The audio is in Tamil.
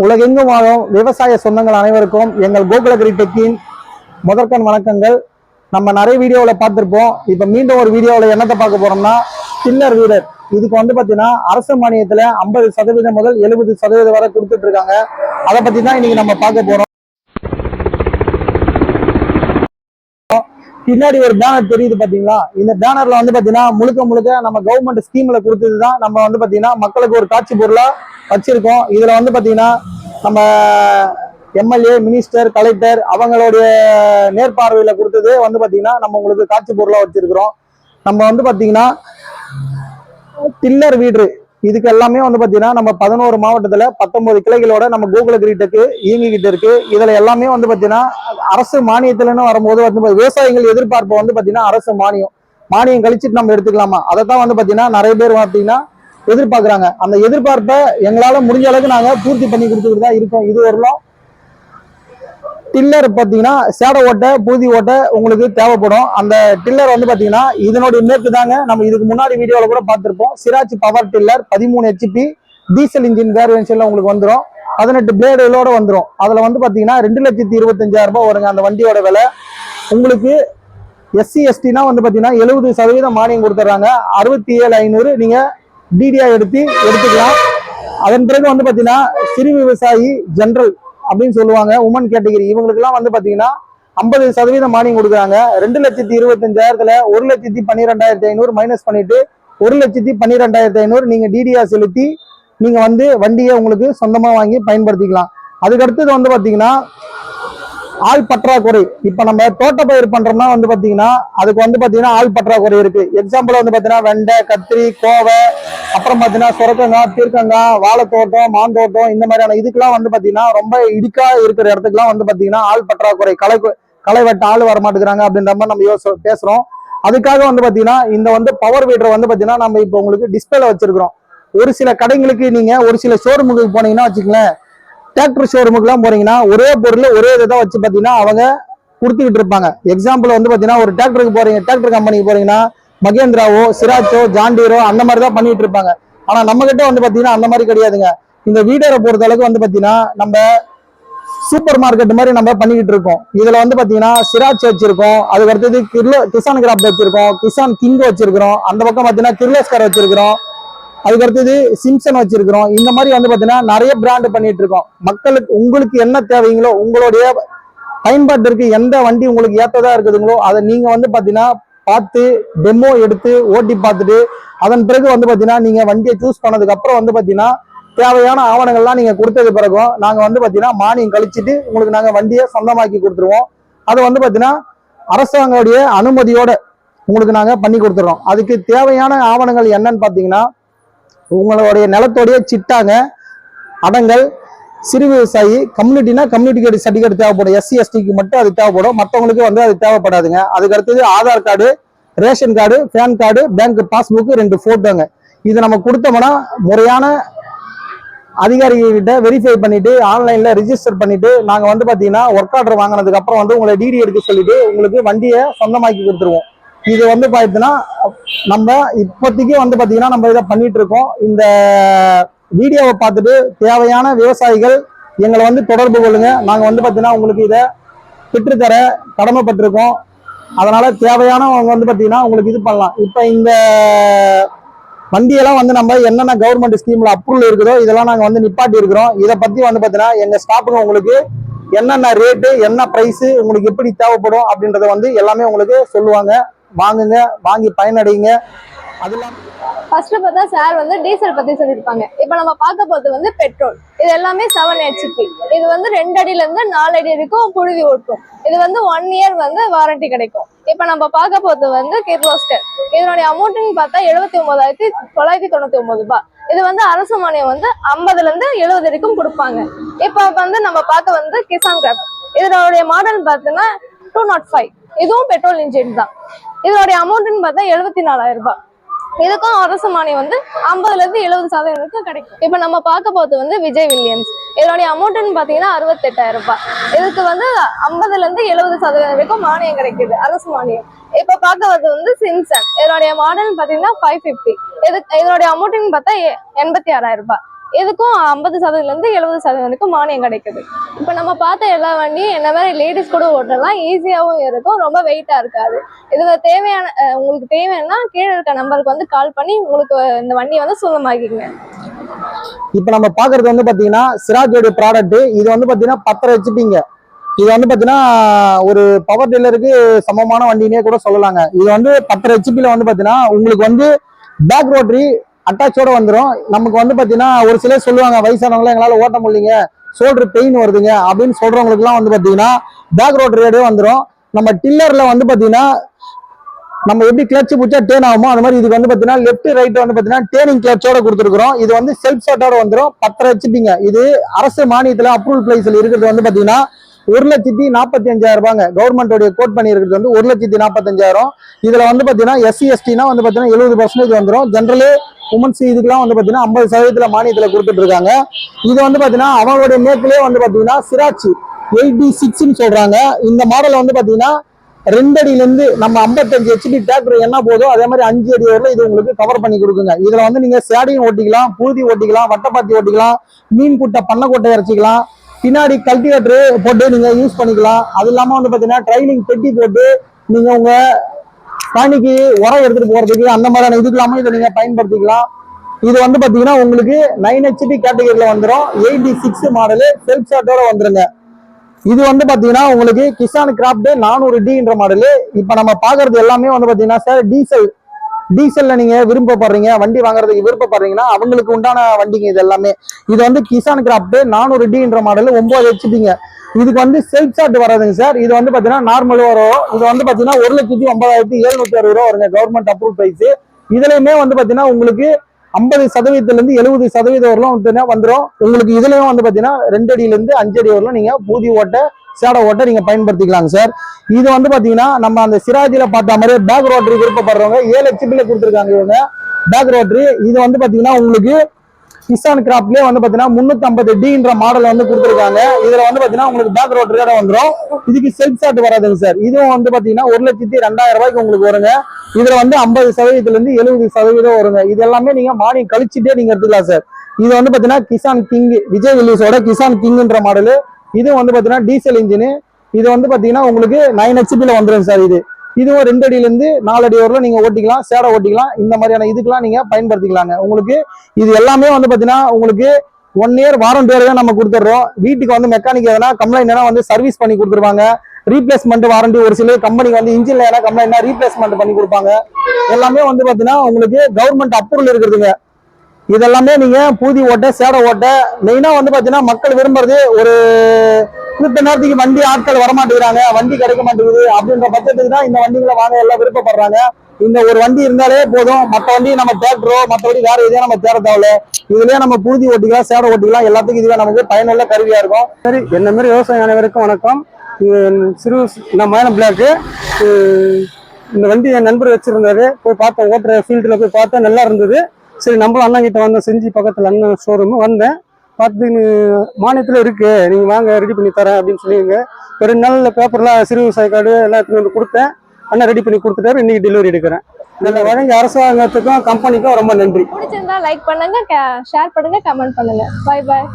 உலகெங்கும் வாழும் விவசாய சொந்தங்கள் அனைவருக்கும் எங்கள் கோகுலகிரி டெக்கின் முதற்கண் வணக்கங்கள். நம்ம நிறைய வீடியோவில் பார்த்துருப்போம். இப்போ மீண்டும் ஒரு வீடியோவில் என்னத்தை பார்க்க போறோம்னா கில்லர் வீரர். இதுக்கு வந்து பார்த்தீங்கன்னா அரசு மானியத்தில் ஐம்பது சதவீதம் முதல் எழுபது சதவீதம் வரை கொடுத்துட்டு இருக்காங்க அதை பற்றி தான் இன்னைக்கு நம்ம பார்க்க போறோம். பின்னாடி ஒரு பேனர் தெரியுது பாத்தீங்களா இந்த பேனர்ல வந்து பாத்தீங்கன்னா முழுக்க முழுக்க நம்ம கவர்மெண்ட் ஸ்கீம்ல கொடுத்தது தான் நம்ம வந்து பாத்தீங்கன்னா மக்களுக்கு ஒரு காட்சி பொருளா வச்சிருக்கோம். இதுல வந்து பாத்தீங்கன்னா நம்ம எம்எல்ஏ மினிஸ்டர் கலெக்டர் அவங்களுடைய நேர்பார்வையில கொடுத்தது வந்து பாத்தீங்கன்னா நம்ம உங்களுக்கு காட்சி பொருளா வச்சிருக்கிறோம். நம்ம வந்து பாத்தீங்கன்னா டில்லர் வீடு. இதுக்கு எல்லாமே வந்து பாத்தீங்கன்னா நம்ம பதினோரு மாவட்டத்துல பத்தொன்பது கிளைகளோட நம்ம கோகுலகிரி கிரீட்டுக்கு இயங்கிக்கிட்டு இருக்கு. இதுல எல்லாமே வந்து பாத்தீங்கன்னா அரசு மானியத்துலன்னு வரும்போது வந்து விவசாயிகள் எதிர்பார்ப்பு வந்து பாத்தீங்கன்னா அரசு மானியம். மானியம் கழிச்சிட்டு நம்ம எடுத்துக்கலாமா? அதை தான் வந்து பாத்தீங்கன்னா நிறைய பேர் பாத்தீங்கன்னா எதிர்பார்க்குறாங்க. அந்த எதிர்பார்ப்பை எங்களால முடிஞ்ச அளவுக்கு நாங்க பூர்த்தி பண்ணி கொடுத்துக்கிட்டு தான் இருக்கோம். இது வரலாம் டில்லர் பாத்தீங்கன்னா சேடை ஓட்டை பூதி ஓட்டை உங்களுக்கு தேவைப்படும். அந்த டில்லர் வந்து பாத்தீங்கன்னா இதனுடைய மேற்கு தாங்க. நம்ம இதுக்கு முன்னாடி வீடியோல கூட பார்த்திருப்போம். சிராச்சி பவர் டில்லர் பதிமூணு ஹெச்பி டீசல் இன்ஜின் வேரியன்ஸ்ல உங்களுக்கு வந்துடும் பதினெட்டு பிளேடுகளோட வந்துடும் அதுல வந்து பாத்தீங்கன்னா ரெண்டு லட்சத்தி இருபத்தஞ்சாயிரம் ரூபாய் வருங்க அந்த வண்டியோட விலை. உங்களுக்கு எஸ்சி எஸ்டினா வந்து பாத்தீங்கன்னா எழுபது சதவீதம் மானியம் கொடுத்துட்றாங்க அறுபத்தி ஏழு ஐநூறு நீங்க டிடியா எடுத்து எடுத்துக்கலாம். அதன் பிறகு வந்து பாத்தீங்கன்னா சிறு விவசாயி ஜென்ரல் அப்படின்னு சொல்லுவாங்க. உமன் கேட்டகரி இவங்களுக்குலாம் வந்து பாத்தீங்கன்னா ஐம்பது சதவீதம் மானியம் கொடுக்குறாங்க. ரெண்டு லட்சத்தி இருபத்தஞ்சாயிரத்துல ஒரு லட்சத்தி பன்னிரெண்டாயிரத்தி ஐநூறு மைனஸ் பண்ணிட்டு ஒரு லட்சத்தி பன்னிரெண்டாயிரத்தி ஐநூறு நீங்க டிடியா செலுத்தி நீங்க வந்து வண்டியை உங்களுக்கு சொந்தமா வாங்கி பயன்படுத்திக்கலாம். அதுக்கு அடுத்தது வந்து பாத்தீங்கன்னா ஆள் பற்றாக்குறை. இப்ப நம்ம தோட்டப்பயிர் பண்றோம்னா வந்து பாத்தீங்கன்னா அதுக்கு வந்து பாத்தீங்கன்னா ஆள் பற்றாக்குறை இருக்கு. எக்ஸாம்பிள் வந்து பாத்தீங்கன்னா வெண்டை கத்திரி கோவை அப்புறம் பாத்தீங்கன்னா சுரக்கங்காய் தீர்க்கங்காய் வாழைத்தோட்டம் மாந்தோட்டம் இந்த மாதிரியான இதுக்கெல்லாம் வந்து பாத்தீங்கன்னா ரொம்ப இடுக்கா இருக்கிற இடத்துக்குலாம் வந்து பாத்தீங்கன்னா ஆள் பற்றாக்குறை களை களை வெட்ட ஆள் வர மாட்டேங்கிறாங்க அப்படின்ற மாதிரி நம்ம யோசி பேசுறோம். அதுக்காக வந்து பாத்தீங்கன்னா இந்த வந்து பவர் வீடர் வந்து பாத்தீங்கன்னா நம்ம இப்போ உங்களுக்கு டிஸ்பிளே வச்சிருக்கிறோம். ஒரு சில கடைங்களுக்கு நீங்க ஒரு சில ஷோரூமுக்கு போனீங்கன்னா வச்சுக்கங்களேன் டிராக்டர் ஷோரூமுக்குலாம் போறீங்கன்னா ஒரே பொருள் ஒரே இதை வச்சு பார்த்தீங்கன்னா அவங்க கொடுத்துக்கிட்டு இருப்பாங்க. எக்ஸாம்பிள் வந்து பார்த்தீங்கன்னா ஒரு டிராக்டருக்கு போறீங்க டிராக்டர் கம்பெனிக்கு போறீங்கன்னா மகேந்திராவோ சிராச்சோ ஜாண்டீரோ அந்த மாதிரி தான் பண்ணிட்டு இருப்பாங்க. ஆனா நம்ம கிட்ட வந்து பாத்தீங்கன்னா அந்த மாதிரி கிடையாதுங்க. இந்த வீடரை பொறுத்த அளவுக்கு வந்து பாத்தீங்கன்னா நம்ம சூப்பர் மார்க்கெட் மாதிரி நம்ம பண்ணிக்கிட்டு இருக்கோம். இதுல வந்து பாத்தீங்கன்னா சிராச் வச்சிருக்கோம். அதுக்கு அடுத்தது கிர்லோ கிசான் கிராப் வச்சிருக்கோம். கிசான் கிங் வச்சிருக்கிறோம். அந்த பக்கம் பாத்தீங்கன்னா கிர்லோஸ்கர் வச்சிருக்கிறோம். அதுக்கு அடுத்தது சிம்சன் வச்சிருக்கிறோம். இந்த மாதிரி வந்து பாத்தீங்கன்னா நிறைய பிராண்ட் பண்ணிட்டு இருக்கோம் மக்களுக்கு உங்களுக்கு என்ன தேவைங்களோ உங்களுடைய பயன்பாட்டிற்கு எந்த வண்டி உங்களுக்கு ஏத்ததா இருக்குதுங்களோ அதை நீங்க வந்து பாத்தீங்கன்னா பார்த்து டெமோ எடுத்து ஓட்டி பார்த்துட்டு அதன் பிறகு வந்து பாத்தீங்கன்னா நீங்க வண்டியை சூஸ் பண்ணதுக்கு அப்புறம் வந்து பாத்தீங்கன்னா தேவையான ஆவணங்கள்லாம் நீங்க கொடுத்தது பிறகும் நாங்க வந்து பாத்தீங்கன்னா மானியம் கழிச்சிட்டு உங்களுக்கு நாங்க வண்டியை சொந்தமாக்கி கொடுத்துருவோம். அது வந்து பாத்தீங்கன்னா அரசாங்கோடைய அனுமதியோட உங்களுக்கு நாங்க பண்ணி கொடுத்துறோம். அதுக்கு தேவையான ஆவணங்கள் என்னன்னு பாத்தீங்கன்னா உங்களுடைய நிலத்தோடைய சிட்டாங்க. அடங்கல். சிறு விவசாயி கம்யூனிட்டினா கம்யூனிட்டி சர்டிஃபிகேட் தேவைப்படும். எஸ்சி எஸ்டிக்கு மட்டும் அது தேவைப்படும். மற்றவங்களுக்கு வந்து அது தேவைப்படாதுங்க. அதுக்கு அடுத்தது Aadhaar card ration card PAN card bank passbook ரெண்டு போட்டோங்க. இது நம்ம கொடுத்தோம்னா முறையான அதிகாரிகிட்ட வெரிஃபை பண்ணிட்டு ஆன்லைன்ல ரிஜிஸ்டர் பண்ணிட்டு நாங்க வந்து பாத்தீங்கன்னா ஒர்க் ஆர்டர் வாங்கினதுக்கு அப்புறம் வந்து உங்களை டிடி எடுக்க சொல்லிட்டு உங்களுக்கு வண்டியை சொந்தமாக்கி கொடுத்துருவோம். இது வந்து பார்த்தீங்கன்னா நம்ம இப்போதைக்கு வந்து பார்த்தீங்கன்னா நம்ம இதை பண்ணிட்டு இருக்கோம். இந்த வீடியோவை பார்த்துட்டு தேவையான விவசாயிகள் எங்களை வந்து தொடர்பு கொள்ளுங்க. நாங்கள் வந்து பார்த்தீங்கன்னா உங்களுக்கு இதை பெற்றுத்தர கடமைப்பட்டிருக்கோம். அதனால தேவையானவங்க வந்து பார்த்தீங்கன்னா உங்களுக்கு இது பண்ணலாம். இப்போ இந்த வண்டியெல்லாம் வந்து நம்ம என்னென்ன கவர்மெண்ட் ஸ்கீம்ல அப்ரூவல் இருக்குதோ இதெல்லாம் நாங்கள் வந்து நிப்பாட்டி இருக்கிறோம். இதை பற்றி வந்து பார்த்தீங்கன்னா எங்கள் ஸ்டாஃபுங்க உங்களுக்கு என்னென்ன ரேட்டு என்ன ப்ரைஸு உங்களுக்கு எப்படி தேவைப்படும் அப்படின்றத வந்து எல்லாமே உங்களுக்கு சொல்லுவாங்க. வாங்குங்க வாங்கி பயனடைங்க. அதெல்லாம் ஃபர்ஸ்ட் பார்த்தா சார் வந்து டீசல் பத்தி சொல்லியிருப்பாங்க. இப்போ நம்ம பார்க்க போறது வந்து பெட்ரோல் இது எல்லாமே செவன் ஹெச்பி இது வந்து ரெண்டு அடியில இருந்து நாலு அடி வரைக்கும் புழுதி ஓட்டும். இது வந்து ஒன் இயர் வந்து வாரண்டி கிடைக்கும். இப்போ நம்ம பார்க்க போறது வந்து கிர்லோஸ்கர் இதனுடைய அமௌண்ட்னு பார்த்தா எழுபத்தி ஒன்பதாயிரத்தி தொள்ளாயிரத்தி தொண்ணூத்தி ஒன்பது ரூபாய். இது வந்து அரசு மானியம் வந்து ஐம்பதுல இருந்து எழுபது வரைக்கும் கொடுப்பாங்க. இப்போ வந்து நம்ம பார்க்க வந்து கிசான் கிராப் இதனுடைய மாடல் பார்த்தீங்கன்னா டூ நாட் ஃபைவ் இதுவும் பெட்ரோல் இன்ஜின் தான். இதனுடைய அமௌண்ட்னு பார்த்தா எழுபத்தி நாலாயிரம் ரூபாய். இதுக்கும் அரசு மானியம் வந்து ஐம்பதுல இருந்து எழுபது சதவீதம் வரைக்கும் கிடைக்கும். இப்போ நம்ம பார்க்க போகிறது வந்து விஜய் வில்லியன்ஸ் இதனுடைய அமௌண்ட்னு பார்த்தீங்கன்னா அறுபத்தெட்டாயிரம் ரூபாய். இதுக்கு வந்து ஐம்பதுல இருந்து எழுபது சதவீதம் வரைக்கும் மானியம் கிடைக்குது அரசு மானியம். இப்போ பார்க்க வந்து சிம்சன். இதனுடைய மாடல்னு பார்த்தீங்கன்னா ஃபைவ் ஃபிஃப்டி இது இதனுடைய அமௌண்ட்னு பார்த்தா எ- எண்பத்தி ஆறாயிரம் ரூபாய். இதுக்கும் ஐம்பது சதவீதம்லேருந்து எழுபது சதவீதம் வரைக்கும் மானியம் கிடைக்குது. இப்போ நம்ம பார்த்த எல்லா வண்டியும் என்ன மாதிரி லேடிஸ் கூட ஓட்டலாம் ஈஸியாகவும் இருக்கும் ரொம்ப வெயிட்டாக இருக்காது. இதுல தேவையான உங்களுக்கு தேவைன்னா கீழே இருக்க நம்பருக்கு வந்து கால் பண்ணி உங்களுக்கு இந்த வண்டியை வந்து சுலமாக்கிங்க இப்போ நம்ம பார்க்கறது வந்து பார்த்தீங்கன்னா சிராஜோடைய ப்ராடக்ட் இது வந்து பார்த்தீங்கன்னா பத்தரை ஹெச்பிங்க இது வந்து பார்த்தீங்கன்னா ஒரு பவர் டீலருக்கு சமமான வண்டினே கூட சொல்லலாங்க. இது வந்து பத்தரை ஹெச்பியில் வந்து பார்த்தீங்கன்னா உங்களுக்கு வந்து பேக் ரோட்டரி அட்டாச்சோட வந்துடும் நமக்கு வந்து பாத்தீங்கன்னா ஒரு சிலர் சொல்லுவாங்க வயசானவங்கள எங்களால ஓட்ட முடியலைங்க. ஷோல்டர் பெயின் வருதுங்க. அப்படின்னு சொல்றவங்களுக்குலாம் வந்து பாத்தீங்கன்னா பேக் ரோட்டரியோடய வந்துடும் நம்ம டில்லர்ல வந்து பாத்தீங்கன்னா நம்ம எப்படி கிளச்சு பிடிச்சா டேன் ஆகுமோ அந்த மாதிரி இதுக்கு வந்து பாத்தீங்கன்னா லெஃப்ட் ரைட் வந்து பாத்தீங்கன்னா டேனிங் கிளச்சோட கொடுத்துருக்கோம் இது வந்து செல்ஃப் ஷாட்டோட வந்துடும் பத்தரை ஹெச்பிங்க இது அரசு மானியத்துல அப்ரூவல் பிரைஸ்ல இருக்கிறது வந்து பாத்தீங்கன்னா ஒரு லட்சத்தி நாற்பத்தி அஞ்சாயிரம் ரூபாங்க கவர்மெண்டோடைய கோட் பண்ணியிருக்கிறது வந்து ஒரு லட்சத்தி நாற்பத்தஞ்சாயிரம் இதில் வந்து பார்த்தீங்கன்னா எஸ்சி எஸ்டினா வந்து பார்த்தீங்கன்னா எழுபது பர்சன்டேஜ் வந்துடும் ஜென்ரலு உமன்ஸ் இதுக்கெல்லாம் வந்து பார்த்தீங்கன்னா ஐம்பது சதவீதத்தில் மானியத்தில் கொடுத்துட்டு இருக்காங்க இது வந்து பார்த்தீங்கன்னா அவங்களுடைய மேற்குலயே வந்து பார்த்தீங்கன்னா சிராச்சி எயிட்டி சிக்ஸ்ன்னு சொல்கிறாங்க இந்த மாடல் வந்து பார்த்தீங்கன்னா ரெண்டு அடியிலேருந்து நம்ம 55 ஹெச்பி டிராக்டர் என்ன போதோ அதே மாதிரி அஞ்சு அடி வரல இது உங்களுக்கு கவர் பண்ணி கொடுக்குங்க. இதில் வந்து நீங்கள் சேடையும் ஓட்டிக்கலாம் பூதி ஓட்டிக்கலாம் வட்டப்பாத்தி ஓட்டிக்கலாம் மீன் குட்டை பண்ணைக்கொட்டை இறச்சிக்கலாம். பின்னாடி கல்டிவேட்டர் போட்டு நீங்க யூஸ் பண்ணிக்கலாம். அது இல்லாம வந்து பாத்தீங்கன்னா ட்ரைனிங் பெட்டி போட்டு நீங்க உங்க காணிக்கு உரம் எடுத்துட்டு போறதுக்கு அந்த மாதிரியான இதுக்கெல்லாம இதை நீங்க பயன்படுத்திக்கலாம். இது வந்து பாத்தீங்கன்னா உங்களுக்கு நைன் ஹெச்பி கேட்டகரியில வந்துடும் எயிட்டி சிக்ஸ் மாடலு செல்ஃப் ஷாட்டோட வந்துருங்க. இது வந்து பாத்தீங்கன்னா உங்களுக்கு கிசான் கிராப்ட் நானூறு டின்ற மாடலு இப்ப நம்ம பாக்குறது எல்லாமே வந்து பாத்தீங்கன்னா சார் டீசல் டீசல்ல நீங்க விருப்பப்படுறீங்க வண்டி வாங்குறதுக்கு விருப்பப்படுறீங்கன்னா அவங்களுக்கு உண்டான வண்டிங்க இது எல்லாமே. இது வந்து கிசான் கிராப்ட் நானூறு டின்ற மாடல் ஒன்பது வச்சுட்டீங்க இதுக்கு வந்து செல்ஃப் ஷாட் வராதுங்க சார் இது வந்து பாத்தீங்கன்னா நார்மல் வரும் இது வந்து பாத்தீங்கன்னா ஒரு லட்சத்தி ஒன்பதாயிரத்தி எழுநூத்தி அறுபது ரூபா வருங்க கவர்மெண்ட் அப்ரூவ் பிரைஸ் இதுலயுமே வந்து பாத்தீங்கன்னா உங்களுக்கு ஐம்பது சதவீதத்துல இருந்து எழுபது சதவீதம் வரலாம் வந்துடும் உங்களுக்கு இதுலயும் வந்து பாத்தீங்கன்னா ரெண்டு அடியில இருந்து அஞ்சு அடி வரலாம். நீங்க பூதி ஓட்ட சேடை ஓட்ட நீங்க பயன்படுத்திக்கலாங்க சார். இது வந்து பாத்தீங்கன்னா நம்ம அந்த சிராஜில பார்த்த மாதிரி பேக் ரோட்டரி விருப்பப்படுறவங்க ஏழு ஹெச்பில கொடுத்துருக்காங்க இவங்க. பேக் ரோட்டரி இது வந்து பாத்தீங்கன்னா உங்களுக்கு கிசான் கிராப்ட்லயே வந்து பாத்தீங்கன்னா முன்னூத்தி ஐம்பது டின்ற மாடல் வந்து கொடுத்துருக்காங்க. இதுல வந்து பாத்தீங்கன்னா உங்களுக்கு பேக் ரோட்டரியோட வந்துடும் இதுக்கு செல்ஃப் ஷாட் வராதுங்க சார். இதுவும் வந்து பாத்தீங்கன்னா ஒரு லட்சத்தி ரெண்டாயிரம் ரூபாய்க்கு உங்களுக்கு வருங்க. இதுல வந்து ஐம்பது சதவீதத்துல இருந்து எழுபது சதவீதம் வருங்க. இது எல்லாமே நீங்க மானியம் கழிச்சுட்டே நீங்க எடுத்துக்கலாம் சார். இது வந்து பாத்தீங்கன்னா கிசான் கிங் விஜய் வில்லிஸோட கிசான் கிங்ன்ற மாடலு இது வந்து பார்த்தீங்கன்னா டீசல் இன்ஜின் இது வந்து பார்த்தீங்கன்னா உங்களுக்கு நைன் ஹெச்பியில் வந்துடும் சார் இது. இதுவும் ரெண்டு அடியிலேருந்து நாலு அடி வரலாம் நீங்கள் ஓட்டிக்கலாம் சேடை ஓட்டிக்கலாம் இந்த மாதிரியான இதுக்கெலாம் நீங்கள் பயன்படுத்திக்கலாங்க. உங்களுக்கு இது எல்லாமே வந்து பார்த்தீங்கன்னா உங்களுக்கு ஒன் இயர் வாரண்டியோட தான் நம்ம கொடுத்துட்றோம். வீட்டுக்கு வந்து மெக்கானிக் எதனா கம்ப்ளைண்ட் வந்து சர்வீஸ் பண்ணி கொடுத்துருவாங்க. ரீப்ளேஸ்மெண்ட் வாரண்டி ஒரு சில கம்பெனிக்கு வந்து இன்ஜின்ல எதனா கம்ப்ளைண்ட்னா ரீப்ளேஸ்மெண்ட் பண்ணி கொடுப்பாங்க. எல்லாமே வந்து பார்த்தீங்கன்னா உங்களுக்கு கவர்மெண்ட் அப்ரூவல் இருக்கிறதுங்க இதெல்லாமே நீங்க பூதி ஓட்ட சேடை ஓட்ட மெயினா வந்து பாத்தீங்கன்னா மக்கள் விரும்புறது ஒரு குறிப்பிட்ட நேரத்துக்கு வண்டி ஆட்கள் வரமாட்டேங்கிறாங்க வண்டி கிடைக்க மாட்டேங்குது அப்படின்ற பட்சத்துக்கு தான் இந்த வண்டிகளை வாங்க எல்லாம் விருப்பப்படுறாங்க. இந்த ஒரு வண்டி இருந்தாலே போதும். மற்ற வண்டி நம்ம தேட்டரோ மற்றபடி வேற எதையும் நம்ம தேட தேவையில்ல. இதுலயே நம்ம பூதி ஓட்டிக்கலாம் சேடை ஓட்டிக்கலாம் எல்லாத்துக்கும் இதுவே நமக்கு பயனுள்ள கருவியா இருக்கும். சரி என்ன மாதிரி விவசாயம் அனைவருக்கும் வணக்கம். சிறு நான் மயான பிளாக்கு இந்த வண்டி என் நண்பர் வச்சிருந்தாரு. போய் பார்த்தேன் ஓட்டுற ஃபீல்டில் போய் பார்த்தேன் நல்லா இருந்தது. சரி நம்மளும் அண்ணன் கிட்ட வந்தோம். செஞ்சு பக்கத்தில் அண்ணன் ஷோரூம் வந்தேன். பார்த்து மானியத்தில் இருக்கு. நீங்கள் வாங்க ரெடி பண்ணி தரேன் அப்படின்னு சொல்லிங்க ஒரு ரெண்டு நாளில் பேப்பர்லாம் சிறு விவசாய கார்டு எல்லாத்துக்கும் வந்து கொடுத்தேன். அண்ணன் ரெடி பண்ணி கொடுத்துட்டாரு. இன்னைக்கு டெலிவரி எடுக்கிறேன். இதில் வழங்கிய அரசாங்கத்துக்கும் கம்பெனிக்கும் ரொம்ப நன்றி. பிடிச்சிருந்தா லைக் பண்ணுங்க ஷேர் பண்ணுங்க கமெண்ட் பண்ணுங்க. பாய் பாய்